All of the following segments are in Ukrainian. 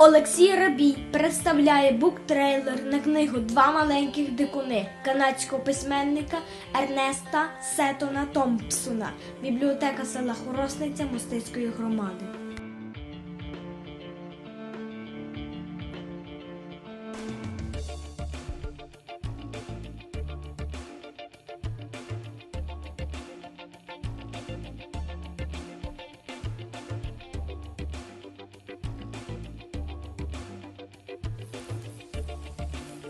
Олексій Рабій представляє буктрейлер на книгу Два маленьких дикуни канадського письменника Ернеста Сетона Томпсона, бібліотека села Хоросниця Мостицької громади.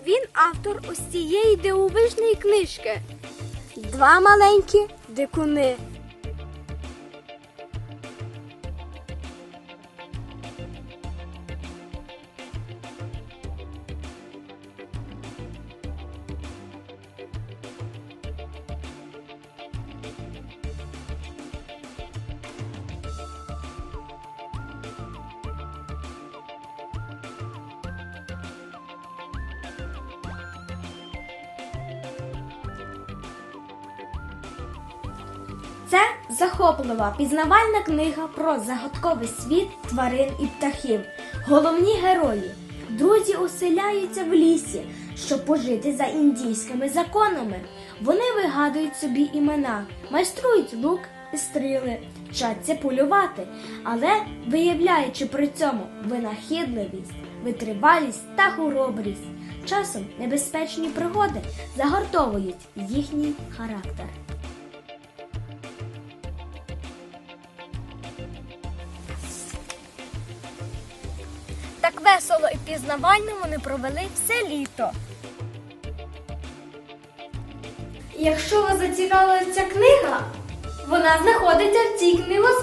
Він автор ось цієї дивовижної книжки. Два маленькі дикуни. Захоплива пізнавальна книга про загадковий світ тварин і птахів. Головні герої. Друзі оселяються в лісі, щоб пожити за індійськими законами. Вони вигадують собі імена, майструють лук і стріли, вчаться полювати, але виявляючи при цьому винахідливість, витривалість та хоробрість. Часом небезпечні пригоди загартовують їхній характер. Весело і пізнавально вони провели все літо. Якщо вас зацікавила ця книга, вона знаходиться в цій вас.